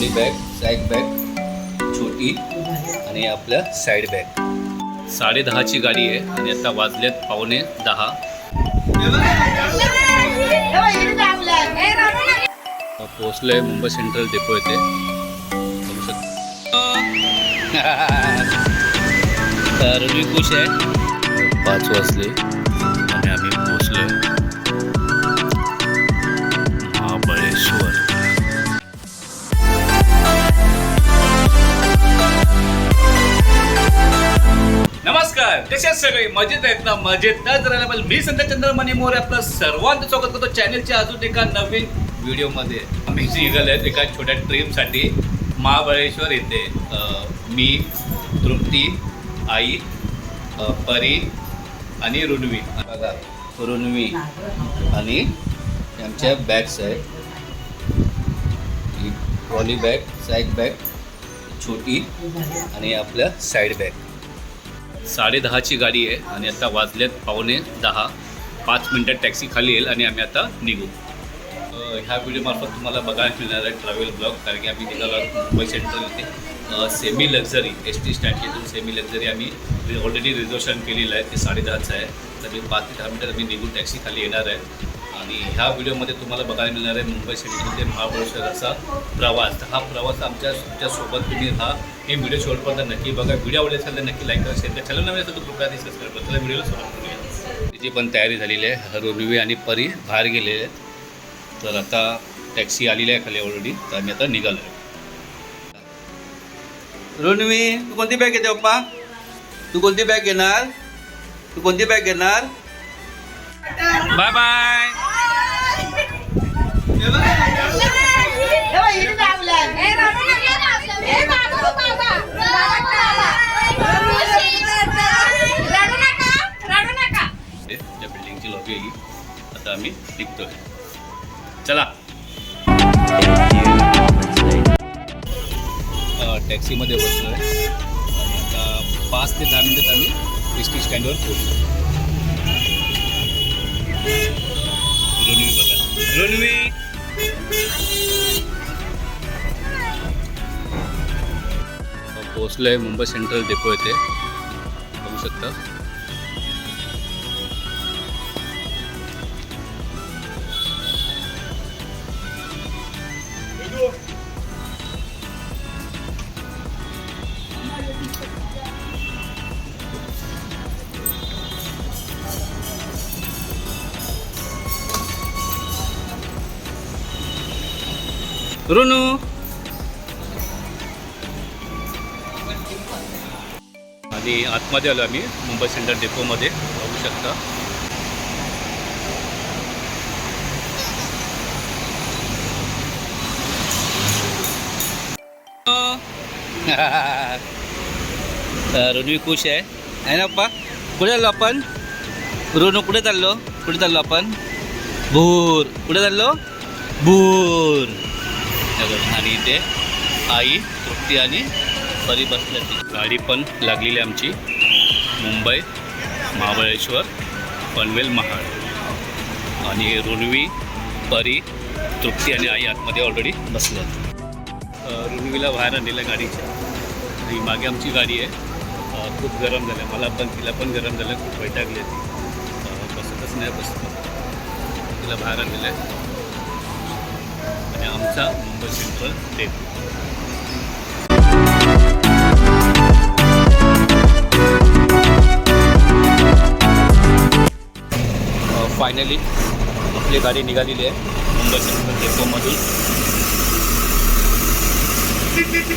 Trolley bag sack bag छोटी आणि आपल्या साईड बॅग साडे दहाची गाडी आहे आणि आता वाजल्यात पावणे दहा. पोहोचलो आहे मुंबई सेंट्रल डेपो येथे. बघू तर मी खुश आहे. पाच वाजले. नमस्कार. कसे आहेत सगळे? मजेत आहेत ना? मजेतच राहिला पाहिजे मी संत चंद्रमणी मोरे आपलं सर्वांचं स्वागत करतो चॅनलच्या अजून एका नवीन व्हिडिओमध्ये आम्ही निघाले आहेत एका छोट्या ट्रीपसाठी महाबळेश्वर येथे. मी तृप्ती आई परी आणि रुणवी बघा रुणवी आणि आमच्या बॅग्स आहेत ट्रॉली बॅग साईड बॅग छोटी आणि आपल्या साईड बॅग साडेदहाची गाडी आहे आणि आता वाजल्यात पावणे दहा. पाच मिनटात टॅक्सी खाली येईल आणि आम्ही आता निघू. ह्या व्हिडिओमार्फत तुम्हाला बघायला मिळणार आहे ट्रॅव्हल ब्लॉग कारण की आम्ही निघालो मुंबई सेंट्रल इथे. सेमी लक्झरी एस टी स्टँडची सेमी लक्झरी आम्ही ऑलरेडी रिझर्वेशन केलेलं आहे ते साडे दहाचं आहे. तर मी पाच ते दहा मिनटात आम्ही निघून टॅक्सी खाली येणार आहे. आणि ह्या व्हिडिओमध्ये तुम्हाला बघायला मिळणार आहे मुंबई सेंट्रल ते महाबळेश्वर असा प्रवास. तर हा प्रवास आमच्या तुमच्यासोबत तुम्ही हा हे व्हिडिओ शेवटपर्यंत नक्की बघा. व्हिडिओ आवडले असेल तर नक्की लाईक करा शेअर करा. चॅनल नवीन असेल तर कृपया आधी सबस्क्राईब करा. चला व्हिडिओला सुरुवात करूया. तिची पण तयारी झालेली आहे. रुणवी आणि परी बाहेर गेलेले आहेत. तर आता टॅक्सी आलेली आहे खाली ऑलरेडी तर आम्ही आता निघालो आहे रुणवी तू कोणती बॅग घेते पप्पा? तू कोणती बॅग घेणार? तू कोणती बॅग घेणार? बाय बाय त्या बिल्डिंगची लॉबी आहे ही. आता आम्ही निघतोय. चला. टॅक्सीमध्ये बसलो आहे आणि आता पाच ते दहा मिनिटात आम्ही एस टी स्टँडवर पोहोचलो. रणवी बघा. रणवी! पोहोचलो आहे मुंबई सेंट्रल डेपो येथे. बघू शकता. रुनू! आणि आतमध्ये आलो आम्ही मुंबई सेंट्रल डेपोमध्ये. बघू शकता. रुनवी खुश आहे. आहे ना पप्पा? कुठे चाललो आपण? रुनू कुठे चाललो? कुठे चाललो आपण? भूर. कुठे चाललो? भूर. आणि इथे आई तृप्ती आणि बरी बसल्याची गाडी पण लागलेली आहे आमची. मुंबई महाबळेश्वर पनवेल महाड. आणि रुणवी परी तृप्ती आणि आई आतमध्ये ऑलरेडी बसल्यात रुणवीला बाहेर आणलेल्या गाडीच्या. आणि मागे आमची गाडी आहे. खूप गरम झालं मला पण तिला पण गरम झालं खूप वैतागली ती. बसतच नाही बसत तिला बाहेर आणलेलं आहे. आणि आमचा मुंबई सेंट्रल डेपो फायनली आपली गाडी निघालेली आहे. मुंबई सेंट्रल डेपोमधून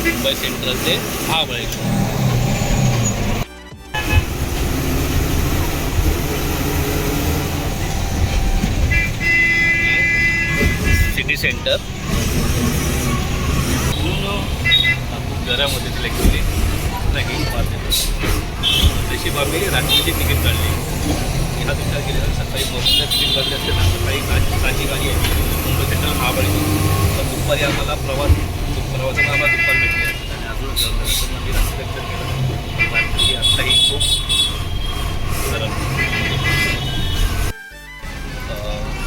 मुंबई सेंट्रल ते महाबळेश्वर सिटी सेंटर खूप गरम होते तिला ॲक्च्युली नाही तशी बाबी रात्रीची तिकीट काढली. ह्या विचार केलेला सकाळी बसला तिकीट काढले असते ना सकाळी काची गाडी आहे मुंबई सेंट्रल महाबळेश्वर तर दुपारी आम्हाला प्रवास प्रवासाला आम्हाला दुपार भेटली. असते आणि अजून जर आम्ही केलं. रात्री आत्ताही खूप गरम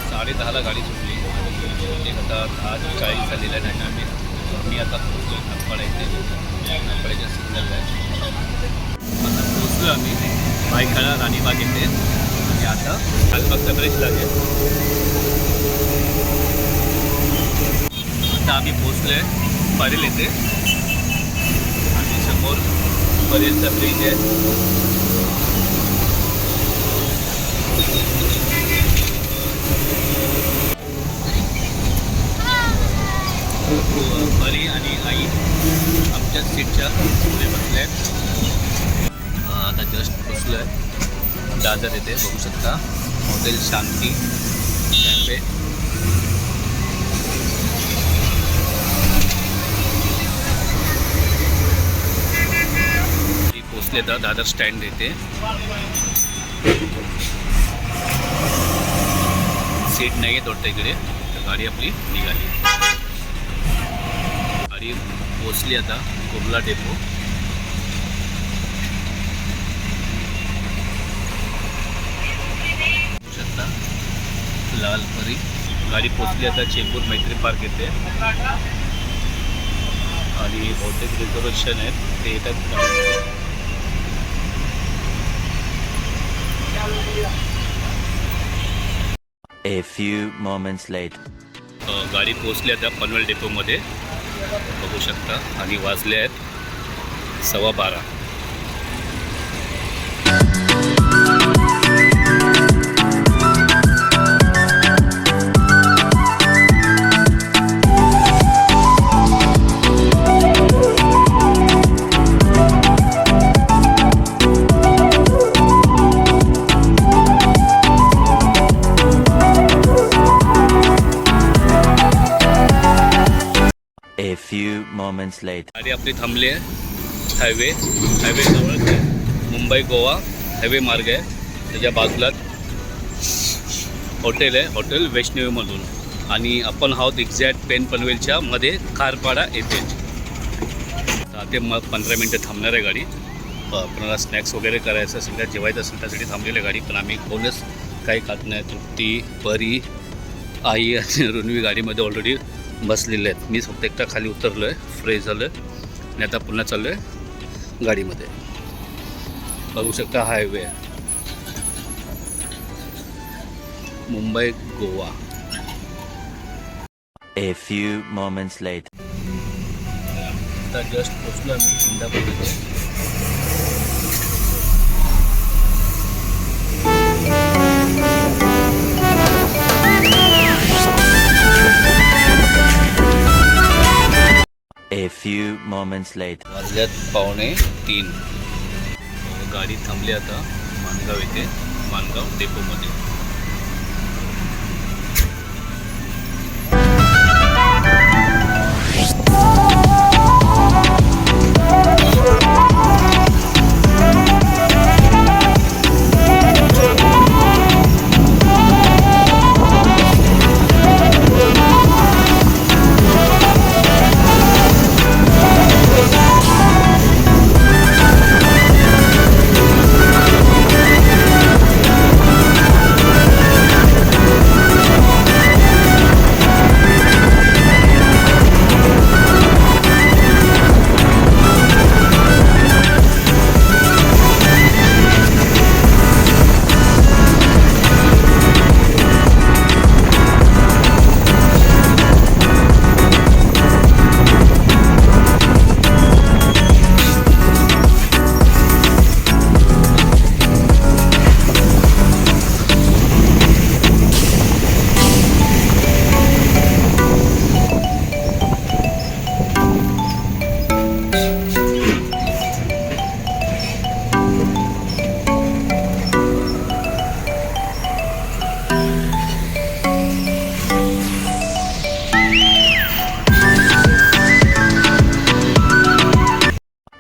साडे दहाला गाडी सुटली. आणि एक आता दहा चाळीस झालेला आहे आणि आम्ही मी आता पोहोचलो नप्पाडा इथे नप्पाड्याच्या सिग्नल आहे. आता पोहोचलो आम्ही. भायखळा राणीबाग येथे. आणि आता लालबागचा ब्रिज लागेल. आता आम्ही पोचलो आहे परेल येथे. आणि समोर परेलचा ब्रिज आहे. परी आणि आई आमच्या सीटच्या पुढे बसले आहेत आता जस्ट पोचलो आहे दादर येथे बघू शकता. Hotel Shanti cafe. पोचले तर दादर स्टँड येते सीट नाही येत वाटतं इकडे तर गाडी आपली निघाली. गाडी पोचली आता कुर्ला डेपो बघू शकता लाल परी गाडी पोचली आता चेंबूर मैत्री पार्क येते आणि बहुतेक रिझर्वेशन आहेत ते येतात. A few moments later. अ, गाडी पोचली आता पनवेल डेपोमध्ये बघू शकता आणि वाजले आहेत सव्वा बारा moments later. गाडी आपली थांबली आहे. हायवे हायवे जवळच आहे. मुंबई गोवा. हायवे मार्ग आहे. त्याच्या बाजूला हॉटेल आहे. हॉटेल वैष्णवीमधून आणि आपण आहोत एक्झॅक्ट पेन पनवेलच्या मध्ये खारपाडा येथे. ते मग पंधरा मिनटं थांबणार आहे गाडी. अ, आपल्याला स्नॅक्स वगैरे करायचं असेल काय जेवायचं असेल त्यासाठी थांबलेली आहे गाडी. पण आम्ही कोणच काही खात नाही. तृप्ती परी आई आणि रुन्वी गाडीमध्ये ऑलरेडी बसलेले आहेत. मी फक्त एकटा खाली उतरलो आहे फ्रेश झालो आहे आणि आता पुन्हा चाललो आहे गाडीमध्ये. बघू शकता highway Mumbai Goa. A few moments later. आता जस्ट पोचलो आम्ही इंदापूरमध्ये. Few moments later. वाजल्यात पावणे तीन. गाडी थांबली आता माणगाव येथे माणगाव डेपोमध्ये.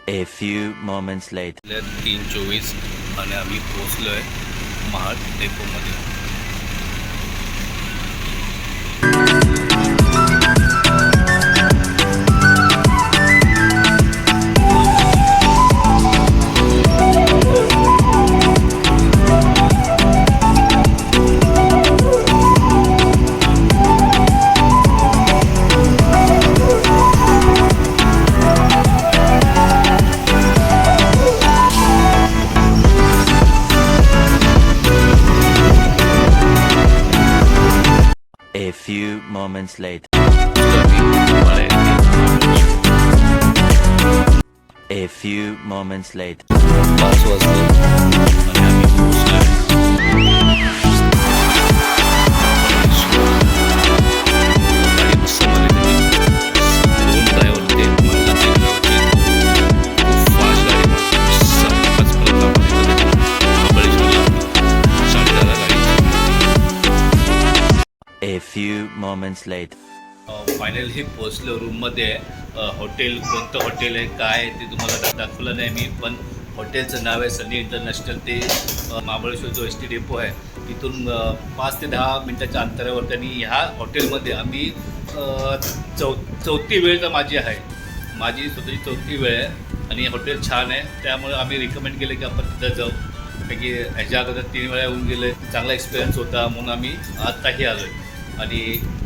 A few moments later. तीन चोवीस आणि आम्ही पोहोचलो आहे महाड डेपोमध्ये पाचपर्यंत आम्हाला इथं महाबळेश्वरला साडेदहाला गाडी A few moments later. Finally पोचलो रूममध्ये हॉटेल कोणतं हॉटेल आहे काय आहे ते तुम्हाला दाखवलं नाही मी पण हॉटेलचं नाव आहे सनी इंटरनॅशनल ते महाबळेश्वर जो एस टी डेपो आहे तिथून पाच ते दहा मिनटाच्या अंतरावर त्यांनी ह्या हॉटेलमध्ये आम्ही चौ चौथी वेळ तर माझी आहे. माझी स्वतःची चौथी वेळ आहे आणि हॉटेल छान आहे. त्यामुळे आम्ही रिकमेंड केलं की आपण तिथं जाऊ. कारण की ह्याच्या अगोदर तीन वेळा येऊन गेले. चांगला एक्सपिरियन्स होता म्हणून आम्ही आत्ताही आलो आहे आणि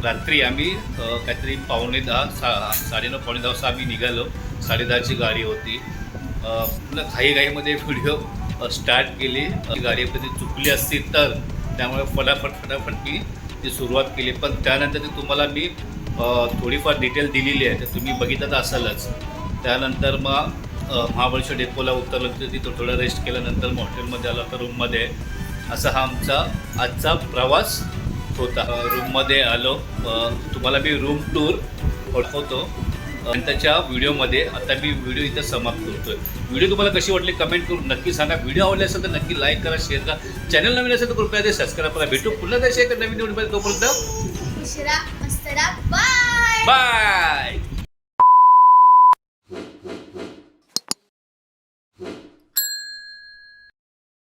रात्री आम्ही काहीतरी पावणे दहा सा साडेनऊ पावणे दहा वाजता आम्ही निघालो. साडेदहाची गाडी होती. अ, पुन्हा घाईघाईमध्ये व्हिडिओ स्टार्ट केली. गाडीमध्ये गाडी कधी चुकली असती तर त्यामुळे फटाफट फटाफट मी ती सुरुवात केली. पण त्यानंतर ती तुम्हाला मी थोडीफार डिटेल दिलेली आहे. तर तुम्ही बघितलं तर असालच. त्यानंतर मग महाबळेश्वर डेपोला उतरलो. तर तिथं थोडं रेस्ट केल्यानंतर मग हॉटेलमध्ये आलो तर रूममध्ये असा हा आमचा आजचा प्रवास होता. रूममध्ये आलो. तुम्हाला मी रूम टूर होतो. त्याच्या व्हिडिओमध्ये आता मी व्हिडिओ इथं समाप्त करतोय व्हिडिओ तुम्हाला कशी वाटली कमेंट करून नक्की सांगा. व्हिडिओ आवडले असेल तर नक्की लाईक करा शेअर करा. चॅनल नवीन असेल तर कृपया ते सबस्क्राईब करा. भेटू पुन्हा एका नवीन तोपर्यंत बाय बाय